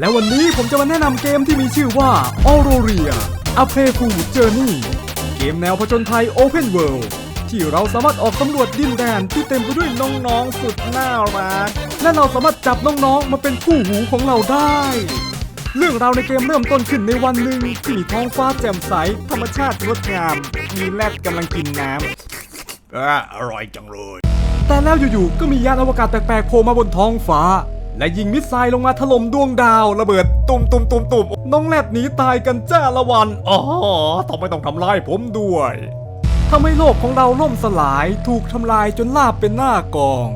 และวันนี้ผมจะมาแนะนำเกมที่มีชื่อว่า Auroria A Playful Journey เกมแนวผจญภัย Open World ที่เราสามารถออกสำรวจดินแดนที่เต็มไปด้วยน้องๆสุดน่ารัก และเราสามารถจับน้องๆ มาเป็นคู่หูของเราได้ เรื่องราวในเกมเริ่มต้นขึ้นในวันหนึ่งที่มีท้องฟ้าแจ่มใส ธรรมชาติงดงาม มีแรดกำลังกินน้ำอ่าอร่อยจังเลย แต่แล้วอยู่ๆ ก็มียานอวกาศแปลกๆโผล่มาบนท้องฟ้า และยิงมิสไซล์ลงมาถล่มดวงดาวระเบิดตุ่มตุ่มตุ่มตุ่มน้องแรดหนีตายกันจ้าละวันอ๋อทำไมต้องทำลายผมด้วยทำให้โลกของเราล่มสลายถูกทำลายจนลาบเป็นหน้ากอง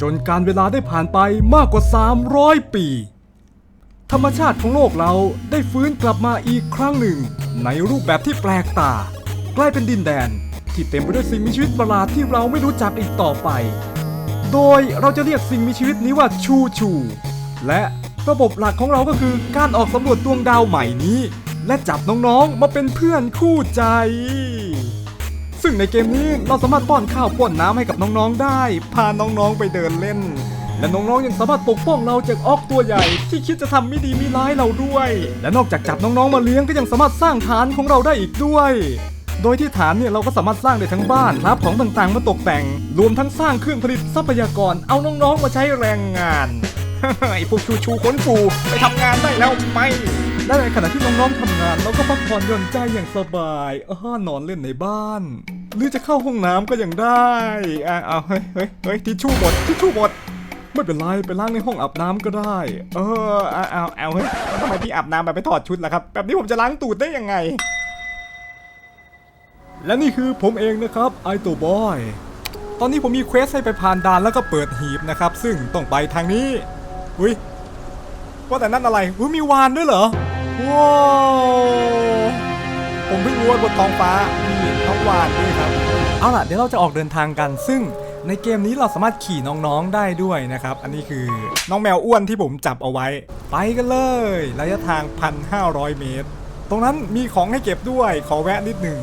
จนการเวลาได้ผ่านไปมากกว่า 300 ปี ธรรมชาติของโลกเราได้ฟื้นกลับมาอีกครั้งหนึ่ง ในรูปแบบที่แปลกตา กลายเป็นดินแดน ที่เต็มไปด้วยสิ่งมีชีวิตประหลาดที่เราไม่รู้จักอีกต่อไป โดยเราจะเรียกสิ่งมีชีวิตนี้ว่าชูชู และระบบหลักของเราก็คือการออกสำรวจดวงดาวใหม่นี้ และจับน้องๆมาเป็นเพื่อนคู่ใจ ซึ่งในเกมนี้เราสามารถป้อนข้าวป้อนน้ำให้กับน้องๆได้ พาน้องๆไปเดินเล่น และน้องๆยังสามารถปกป้องเราจากออกตัวใหญ่ ที่คิดจะทำไม่ดีไม่ร้ายเราด้วย และนอกจากจับน้องๆมาเลี้ยงก็ยังสามารถสร้างฐานของเราได้อีกด้วย โดยที่ฐานเนี่ยเราก็สามารถสร้างได้ทั้งบ้านรับของต่างๆมาตกแต่ง รวมทั้งสร้างเครื่องผลิตทรัพยากรเอาน้องๆมาใช้แรงงานไอ้พวกชูชูขนฟูไปทำงานได้แล้วไหมและในขณะที่น้องๆทำงานเราก็พักผ่อนหย่อนใจอย่างสบายเออนอนเล่นในบ้าน หรือจะเข้าห้องน้ำก็ยังได้อะเอาเฮ้ยเฮ้ยเฮ้ยทิชชู่หมดทิชชู่หมดไม่เป็นไรไปล้างในห้องอาบน้ำก็ได้ เออเอาเอาเอาเฮ้ยทำไมพี่อาบน้ำแบบไปถอดชุดล่ะครับ แบบนี้ผมจะล้างตูดได้ยังไง และนี่คือผมเองนะครับไอตัวบอยตอนนี้ผมมีเควสให้ไปผ่านด่านแล้วก็เปิดหีบนะครับ ซึ่งต้องไปทางนี้อุ้ยว่าแต่นั่นอะไรอุ้ยมีวานด้วยเหรอว้าวผมเพิ่งรู้ว่าบนท้องฟ้ามีท้องวานด้วยครับเอาล่ะเดี๋ยวเราจะออกเดินทางกัน ซึ่งในเกมนี้เราสามารถขี่น้องๆได้ด้วยนะครับ อันนี้คือน้องแมวอ้วนที่ผมจับเอาไว้ ไปกันเลย ระยะทาง 1,500 เมตร ตรงนั้นมีของให้เก็บด้วยขอแวะนิดหนึ่ง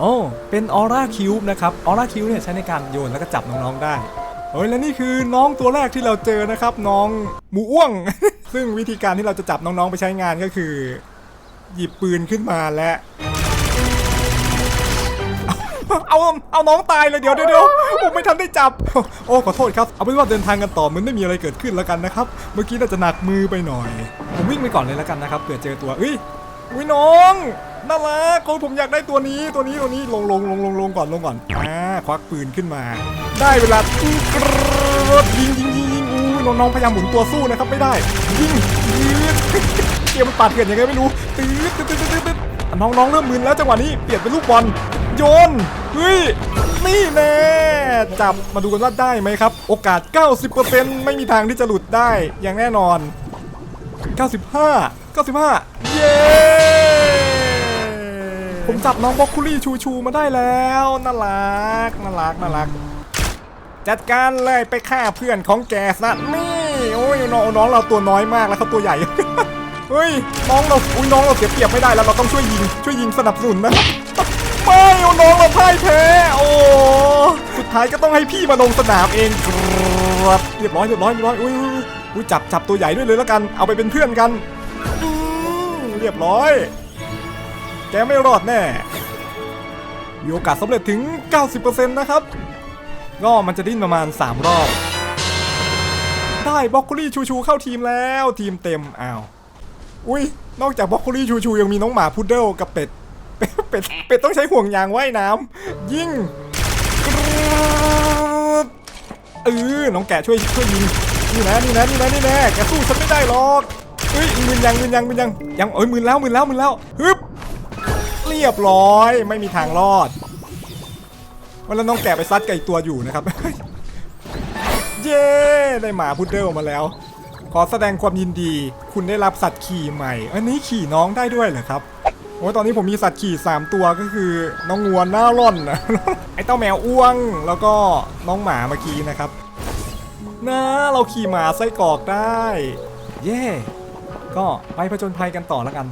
โอ้เป็นออร่าคิวบ์นะครับออร่าคิวบ์เนี่ยใช้ในการโยนแล้วก็จับน้องๆได้เฮ้ยและนี่คือน้องตัวแรกที่เราเจอนะครับ น้องหมูอ้วง ซึ่งวิธีการที่เราจะจับน้องๆไปใช้งานก็คือ หยิบปืนขึ้นมาและ เอาเอาน้องตายเลยเดี๋ยวเดี๋ยวผมไม่ทันได้จับ โอ้ขอโทษครับ เอาเป็นว่าเดินทางกันต่อเหมือนไม่มีอะไรเกิดขึ้นแล้วกันนะครับ เมื่อกี้น่าจะหนักมือไปหน่อย ผมวิ่งไปก่อนเลยแล้วกันนะครับเผื่อเจอตัวเอ้ยอุ้ยน้อง น่ารักโอ้ยผมอยากได้ตัวนี้ตัวนี้ตัวนี้ลงลงลงลงลงก่อนลงก่อนอ่าควักปืนขึ้นมา ได้เวลาอื้อกรยิงยิงยิงยิงอู้น้องพยายามหมุนตัวสู้นะครับไม่ได้ ยิงยืดเกมมันปาดเถื่อนยังไงไม่รู้ตื้อตื้อตื้อตื้อตื้อน้องเริ่มมึนแล้วจังหวะนี้เปลี่ยนเป็นลูกบอลโยนเฮ้ยนี่แน่จับมาดูกันว่าได้ไหมครับ โอกาส 90%ไม่มีทางที่จะหลุดได้อย่างแน่นอน 95 95 เย้ ผมจับน้องบ็อกคูลี่ชูชูมาได้แล้วน่ารักน่ารักน่ารัก จัดการเลยไปฆ่าเพื่อนของแกซะนี่โอ้ยน้องน้องเราตัวน้อยมากแล้วเขาตัวใหญ่เฮ้ยน้องเราอุ้ยน้องเราเสียเปรียบไม่ได้แล้วเราต้องช่วยยิง ช่วยยิงสนับสนุนนะไม่เอาน้องเราพ่ายแพ้โอ้สุดท้ายก็ต้องให้พี่มาลงสนามเองครับเรียบร้อยเรียบร้อยเรียบร้อยอุ้ยอุ้ยจับจับตัวใหญ่ด้วยเลยแล้วกัน เอาไปเป็นเพื่อนกันเรียบร้อย แกไม่รอดแน่ มีโอกาสสำเร็จถึง 90%นะครับ ก็มันจะดิ้นประมาณ 3 รอบ ได้บล็อกโคลี่ชูชูเข้าทีมแล้วทีมเต็ม อ้าว อุ้ย นอกจากบล็อกโคลี่ชูชูยังมีน้องหมาพุดเดิลกับเป็ด เป็ด เป็ดต้องใช้ห่วงยางว่ายน้ำยิงเออน้องแกะช่วยช่วยยิงนี่นะนี่นะนี่นะนี่แน่แกสู้ฉันไม่ได้หรอกเฮ้ยมืนยังมืนยังมืนยังยังเอ้ยมืนแล้วมืนแล้วมืนแล้วฮึบ เรียบร้อย ไม่มีทางรอดวันแล้วน้องแกะไปซัดกับอีตัวอยู่นะครับ เย้ได้หมาพุดเดิลมาแล้ว ขอแสดงความยินดี คุณได้รับสัตว์ขี่ใหม่ อันนี้ขี่น้องได้ด้วยเหรอครับโอ้ตอนนี้ผมมีสัตว์ขี่ 3 ตัวก็คือ น้องงัวหน้าร่อนนะไอ้เต้าแมวอ้วงแล้วก็น้องหมาเมื่อกี้นะครับนะเราขี่หมาไส้กรอกได้ เย่ก็ไปผจญภัยกันต่อแล้วกัน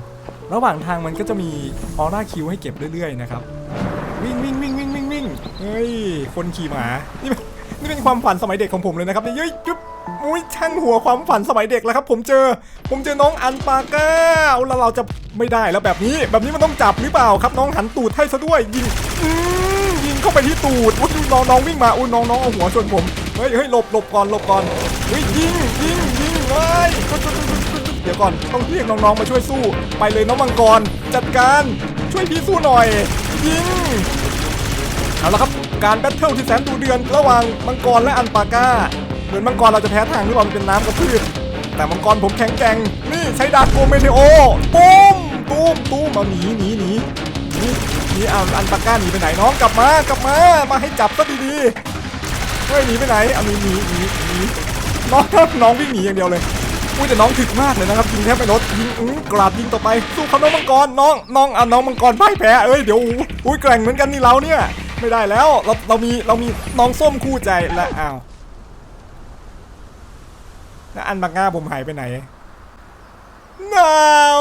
ระหว่างทางมันก็จะมีออร่าคิวให้เก็บเรื่อยๆนะครับ วิ่งวิ่งวิ่งวิ่งวิ่งวิ่งเฮ้ย คนขี่หมา นี่เป็นนี่เป็นความฝันสมัยเด็กของผมเลยนะครับเนี่ยเย้ยจุ๊บอุ้ยช่างหัวความฝันสมัยเด็กแล้วครับ ผมเจอ ผมเจอน้องอันปาก้าเอาแล้วเราจะไม่ได้แล้วแบบนี้ แบบนี้มันต้องจับหรือเปล่าครับ น้องหันตูดให้ซะด้วยยิงอืมยิงเข้าไปที่ตูดอุ้ยน้องน้องวิ่งมาอุ้ยน้องน้องเอาหัวชนผมเฮ้ยเฮ้ยหลบหลบก่อนหลบก่อนเฮ้ยยิงยิงยิง ก่อนต้องเรียกน้องๆมาช่วยสู้ ไปเลยน้องมังกร จัดการช่วยพี่สู้หน่อยยิงเอาละครับการแบทเทิลที่แสนดูเดือนระหว่างมังกรและอันปาก้าเหมือนมังกรเราจะแพ้ทางหรือเปล่าเป็นน้ำกับพืชแต่มังกรผมแข็งแกร่งนี่ใช้ดาบโกเมเทโอตูมตูมตูมเอาหนีหนีหนีหนีหนีเอาอันปาก้าหนีไปไหนน้องกลับมากลับมามาให้จับซะดีๆเฮ้ยหนีไปไหนเอาหนีหนีหนีหนีน้องน้องวิ่งหนีอย่างเดียวเลย อุ้ยแต่น้องถึกมากเลยนะครับยิงแทบไม่ลดยิงอื้อกราดยิงต่อไปสู้เขาน้องมังกรน้องน้องอะน้องมังกรพ่ายแพ้เอ้ยเดี๋ยวอุ้ยแกร่งเหมือนกันนี่เราเนี่ยไม่ได้แล้วเราเรามีเรามีน้องส้มคู่ใจและอ้าวแล้วอันบางง่าผมหายไปไหนน้าว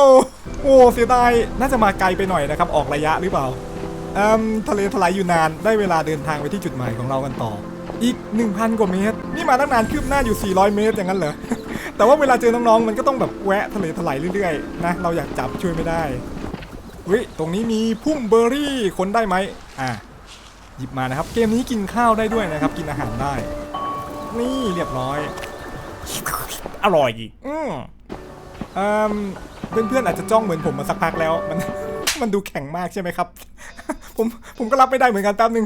โอ้เสียดายน่าจะมาไกลไปหน่อยนะครับออกระยะหรือเปล่าอืมทะเลทลายอยู่นานได้เวลาเดินทางไปที่จุดหมายของเรากันต่อ อีก 1,000 กว่าเมตร นี่มาตั้งนานคืบหน้าอยู่ 400 เมตรอย่างนั้นเหรอ แต่ว่าเวลาเจอน้องๆมันก็ต้องแบบแวะทะเลถลายเรื่อยๆนะเราอยากจับช่วยไม่ได้เฮ้ยตรงนี้มีพุ่มเบอร์รี่คนได้ไหมอ่าหยิบมานะครับ เกมนี้กินข้าวได้ด้วยนะครับ กินอาหารได้ นี่เรียบร้อย อร่อยอืมเอ่มเพื่อนๆอาจจะจ้องเหมือนผมมาสักพักแล้วมันมันดูแข็งมากใช่ไหมครับ ผมผมก็รับไม่ได้เหมือนกันแป๊บนึง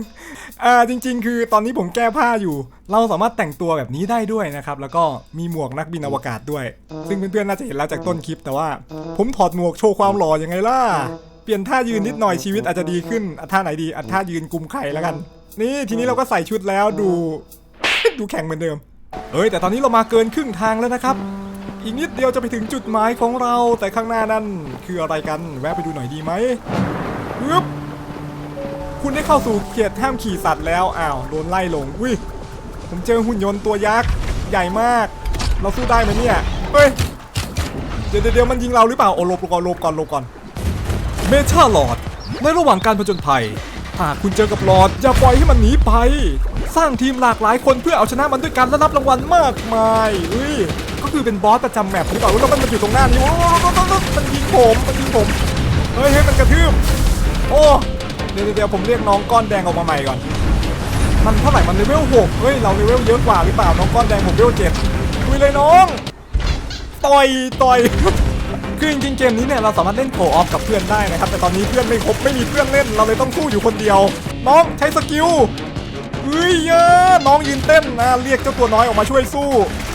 อ่าจริง ๆ คือตอนนี้ผมแก้ผ้าอยู่ เราสามารถแต่งตัวแบบนี้ได้ด้วยนะครับ แล้วก็มีหมวกนักบินอวกาศด้วย ซึ่งเพื่อนๆน่าจะเห็นแล้วจากต้นคลิป แต่ว่าผมถอดหมวกโชว์ความหล่อยังไงล่ะ เปลี่ยนท่ายืนนิดหน่อยชีวิตอาจจะดีขึ้นอะท่าไหนดีอะท่ายืนกุมไข่แล้วกัน นี่ทีนี้เราก็ใส่ชุดแล้วดู ดูแข็งเหมือนเดิมเอ้ยแต่ตอนนี้เรามาเกินครึ่งทางแล้วนะครับ อีกนิดเดียวจะไปถึงจุดหมายของเราแต่ข้างหน้านั่นคืออะไรกันแวะไปดูหน่อยดีไหมปึ๊บ คุณได้เข้าสู่เขตห้ามขี่สัตว์แล้ว อ้าวโดนไล่ลงอุ้ยผมเจอหุ่นยนต์ตัวยักษ์ใหญ่มาก เราสู้ได้ไหมเนี่ยเฮ้ยเดี๋ยวเดี๋ยวมันยิงเราหรือเปล่าโอ้ลบก่อนลบก่อนลบก่อนเมชาลอดในระหว่างการผจญภัยหากคุณเจอกับลอดอย่าปล่อยให้มันหนีไป สร้างทีมหลากหลายคนเพื่อเอาชนะมันด้วยกันและรับรางวัลมากมายเฮ้ยก็คือเป็นบอสประจำแมปหรือเปล่าแล้วมันมาอยู่ตรงหน้านี้โอ้โหมันยิงผมมันยิงผมเฮ้ยเฮ้ยมันกระทืบโอ้ เดี๋ยวเดี๋ยวผมเรียกน้องก้อนแดงออกมาใหม่ก่อน มันเท่าไหร่มันเลเวลหกเฮ้ยเราเลเวลเยอะกว่าหรือเปล่าน้องก้อนแดงผมเลเวลเจ็ดคุยเลยน้องต่อยต่อยคือจริงๆเกมนี้เนี่ยเราสามารถเล่นโคออฟกับเพื่อนได้นะครับ แต่ตอนนี้เพื่อนไม่ครบไม่มีเพื่อนเล่นเราเลยต้องสู้อยู่คนเดียว น้องใช้สกิลเฮ้ยเยอะน้องยืนเต้นนะเรียกเจ้าตัวน้อยออกมาช่วยสู้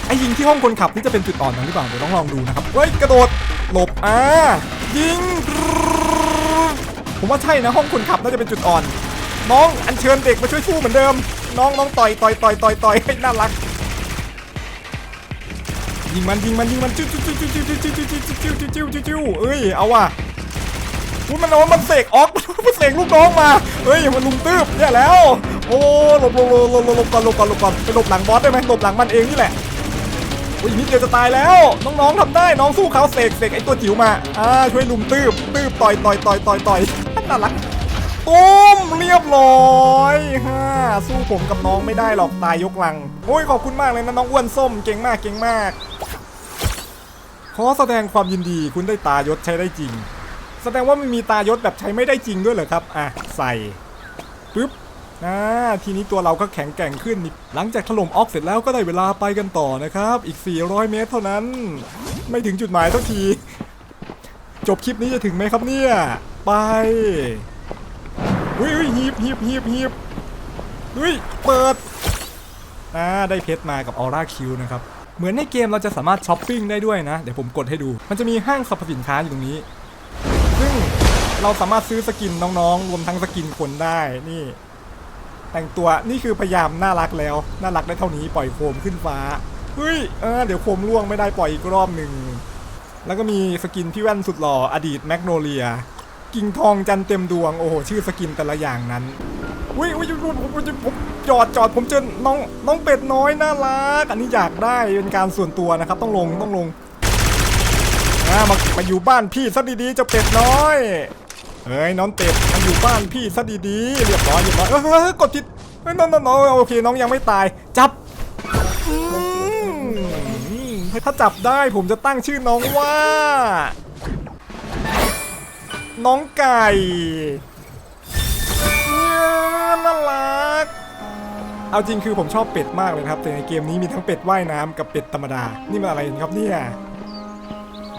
ไอ้ยิงที่ห้องคนขับนี่จะเป็นจุดอ่อนหรือเปล่าเดี๋ยวต้องลองดูนะครับเฮ้ยกระโดดหลบอ่ายิง ผมว่าใช่นะห้องคนขับน่าจะเป็นจุดอ่อน น้องอัญเชิญเด็กมาช่วยสู้เหมือนเดิม น้องน้องต่อยต่อยต่อยต่อยต่อยให้น่ารักยิงมันยิงมันยิงมันจิ้วจิ้วจิ้วจิ้วจิ้วจิ้วจิ้วจิ้วจิ้วจิ้วจิ้วจิ้วเอ้ยเอาว่ะพูดมันเอามันเสกออกมันเสกลูกน้องมาเฮ้ยมันลุมตืบเนี่ยแล้ว โอ้หลบหลบหลบหลบหลบก่อนหลบก่อนหลบก่อนไปหลบหลังบอสได้ไหมหลบหลังมันเองนี่แหละโอ้ยนิดเดียวจะตายแล้วน้องๆทำได้น้องสู้เขาเสกเสกไอตัวจิ๋วมาอ่าช่วยลุมตืบตืบต่อยต่อยต่อยต่อยต่อย น่ารักตุ้มเรียบร้อยฮ่าสู้ผมกับน้องไม่ได้หรอกตายยกลังโอ้ยขอบคุณมากเลยนะน้องอ้วนส้มเก่งมากเก่งมาก ขอแสดงความยินดีคุณได้ตายศใช้ได้จริง แสดงว่ามันมีตายศแบบใช้ไม่ได้จริงด้วยเหรอครับอะใส่ปึ๊บอ่าทีนี้ตัวเราก็แข็งแกร่งขึ้นนี่หลังจากถล่มออกเสร็จแล้วก็ได้เวลาไปกันต่อนะครับ อีก 400 เมตรเท่านั้น ไม่ถึงจุดหมายสักที จบคลิปนี้จะถึงไหมครับเนี่ย ไปเฮ้ยเฮ้ยฮีบฮีบฮีบฮีบเฮ้ยเปิดอ่าได้เพชรมากับออร่าคิวนะครับ เหมือนในเกมเราจะสามารถช้อปปิ้งได้ด้วยนะ เดี๋ยวผมกดให้ดู มันจะมีห้างสรรพสินค้าอยู่ตรงนี้ ซึ่งเราสามารถซื้อสกินน้องๆ รวมทั้งสกินคนได้นี่ แต่งตัวนี่คือพยายามน่ารักแล้ว น่ารักได้เท่านี้ปล่อยโคมขึ้นฟ้าเฮ้ยเออเดี๋ยวโคมล่วงไม่ได้ปล่อยอีกรอบหนึ่ง แล้วก็มีสกินพี่แว่นสุดหล่ออดีตแมกโนเลีย กิ่งทองจันเต็มดวง โอ้โห ชื่อสกินแต่ละอย่างนั้นอุ้ยอุ้ยผมผมผมผมจอดจอดผมเจอน้องน้องเป็ดน้อยน่ารัก อันนี้อยากได้เป็นการส่วนตัวนะครับ ต้องลงต้องลงอ่ามามาอยู่บ้านพี่ซะดีๆเจะเป็ดน้อยเฮ้ยน้องเป็ดมาอยู่บ้านพี่ซะดีๆเรียบร้อยเรียบร้อยเออกดผิดเฮ้ยน้องน้องโอเคน้องยังไม่ตายจับ ถ้าจับได้ผมจะตั้งชื่อน้องว่า น้องไก่เนี่ยน่ารัก เอาจริงคือผมชอบเป็ดมากเลยครับ แต่ในเกมนี้มีทั้งเป็ดว่ายน้ำกับเป็ดธรรมดา นี่มันอะไรกันครับเนี่ย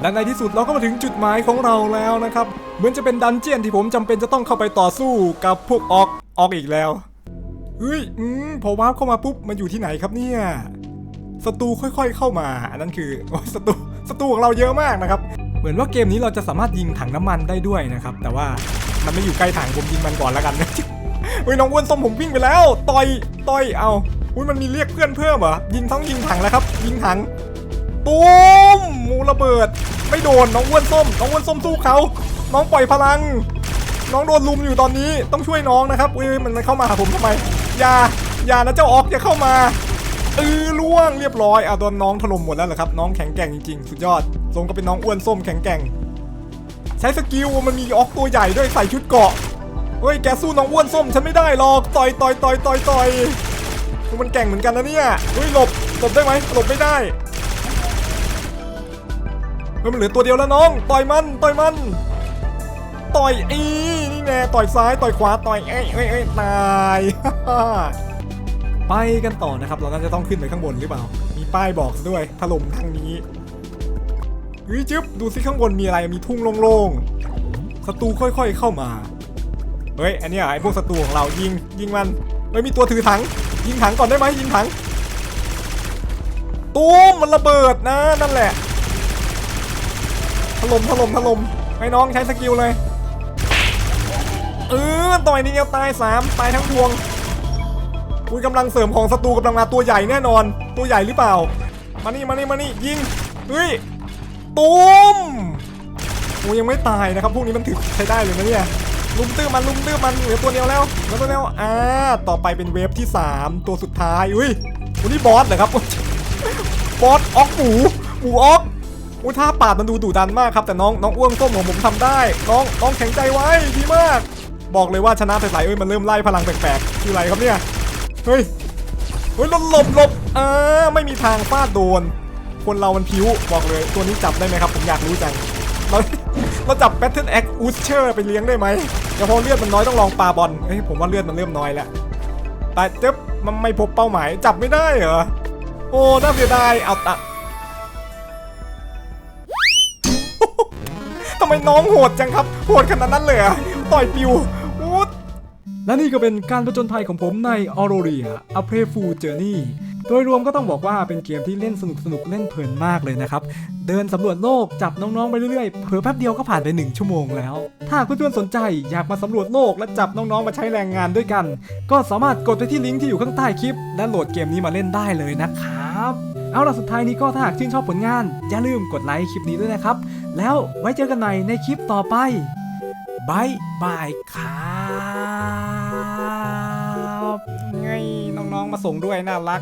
และในที่สุดเราก็มาถึงจุดหมายของเราแล้วนะครับ เหมือนจะเป็นดันเจียนที่ผมจำเป็นจะต้องเข้าไปต่อสู้กับพวกออกออกอีกแล้วเฮ้ยอืมพอว้าร์ปเข้ามาปุ๊บมันอยู่ที่ไหนครับเนี่ย ศัตรูค่อยๆเข้ามา อันนั้นคือโอ้ยศัตรูศัตรูของเราเยอะมากนะครับเหมือนว่าเกมนี้เราจะสามารถยิงถังน้ำมันได้ด้วยนะครับ แต่ว่ามันไม่อยู่ใกล้ถังผมยิงมันก่อนแล้วกันนะเฮ้ยน้องอ้วนส้มผมวิ่งไปแล้ว ต่อยต่อยเอาอุ้ยมันมีเรียกเพื่อนเพิ่มเหรอยิงทั้งยิงถังแล้วครับ ยิงถังตูมหมูระเบิด ไม่โดนน้องอ้วนส้ม น้องอ้วนส้มสู้เขาน้องปล่อยพลัง น้องโดนลุมอยู่ตอนนี้ต้องช่วยน้องนะครับอุ้ยมันเข้ามาหาผมทำไมอย่าอย่านะเจ้าออกอย่าเข้ามา เออล่วงเรียบร้อยอะโดนน้องถล่มหมดแล้วเหรอครับ น้องแข็งแกร่งจริงๆ สุดยอดสมก็เป็นน้องอ้วนส้มแข็งแกร่ง ใช้สกิลมันมีออกตัวใหญ่ด้วยใส่ชุดเกาะเฮ้ยแกสู้น้องอ้วนส้มฉันไม่ได้หรอกต่อยต่อยต่อยต่อยต่อยมันแก่งเหมือนกันนะเนี่ยเฮ้ยหลบหลบได้ไหมหลบไม่ได้เฮ้ยมันเหลือตัวเดียวแล้วน้องต่อยมันต่อยมันต่อยอีนี่แน่ต่อยซ้ายต่อยขวาต่อยเอ้ยเอ้ยเอ้ยตาย ไปกันต่อนะครับ เราน่าจะต้องขึ้นไปข้างบนหรือเปล่า มีป้ายบอกด้วยถล่มทางนี้เฮ้ยจึ๊บดูสิข้างบนมีอะไรมีทุ่งโล่งๆศัตรูค่อยๆเข้ามาเฮ้ยอันนี้ไอ้พวกศัตรูของเรายิงยิงมันเฮ้ยมีตัวถือถัง ยิงถังก่อนได้ไหมยิงถังตูมมันระเบิดนะนั่นแหละถล่มถล่มถล่มให้น้องใช้สกิลเลยเออต่อยนิดเดียวตายสามตายทั้งพวง อุ้ยกำลังเสริมของศัตรูกำลังมาตัวใหญ่แน่นอน ตัวใหญ่หรือเปล่า มานี่มานี่มานี่ยิงเฮ้ยตูมโอ้ยังไม่ตายนะครับพวกนี้มันถึกใช้ได้เลยนะเนี่ยลุมตื้อมันลุมตื้อมันเหลือตัวเดียวแล้วเหลือตัวเดียวอ่าต่อไปเป็นเวฟที่ 3 ตัวสุดท้ายอุ้ยวันนี้บอสเหรอครับบอสออกหมูหมูออกอุ้ยท่าปาดมันดูดุดันมากครับแต่น้องน้องอ้วงส้มของผมทำได้ น้องน้องแข็งใจไว้ดีมาก บอกเลยว่าชนะใสๆเอ้ยมันเริ่มไล่พลังแปลกๆคืออะไรครับเนี่ย เฮ้ย เฮ้ยหลบหลบหลบอ่าไม่มีทางฟาดโดน คนเรามันผิวบอกเลย ตัวนี้จับได้ไหมครับ ผมอยากรู้จัง เราเราจับ Battle Axe u s h e r ไปเลี้ยงได้ไหมเดี๋ยวพอเลือดมันน้อยต้องลองปาบอลเฮ้ยผมว่าเลือดมันเริ่มน้อยแล้วแต่เจ๊บมันไม่พบเป้าหมายจับไม่ได้เหรอ โอ้น่าเสียดายเอาตะทำไมน้องโหดจังครับ โหดขนาดนั้นเลยอะต่อยปิววูด และนี่ก็เป็นการประจนภัยของผมใน Auroria A Playful Journey โดยรวมก็ต้องบอกว่าเป็นเกมที่เล่นสนุกสนุกเล่นเพลินมากเลยนะครับ เดินสำรวจโลกจับน้องๆไปเรื่อยๆ เผลอแป๊บเดียวก็ผ่านไป 1 ชั่วโมงแล้ว ถ้าเพื่อนๆสนใจอยากมาสำรวจโลกและจับน้องๆมาใช้แรงงานด้วยกัน ก็สามารถกดไปที่ลิงก์ที่อยู่ข้างใต้คลิป และโหลดเกมนี้มาเล่นได้เลยนะครับเอาล่ะสุดท้ายนี้ก็ถ้าหากชื่นชอบผลงาน อย่าลืมกดไลค์คลิปนี้ด้วยนะครับ แล้วไว้เจอกันใหม่ในคลิปต่อไปบายบายครับ มาส่งด้วยน่ารัก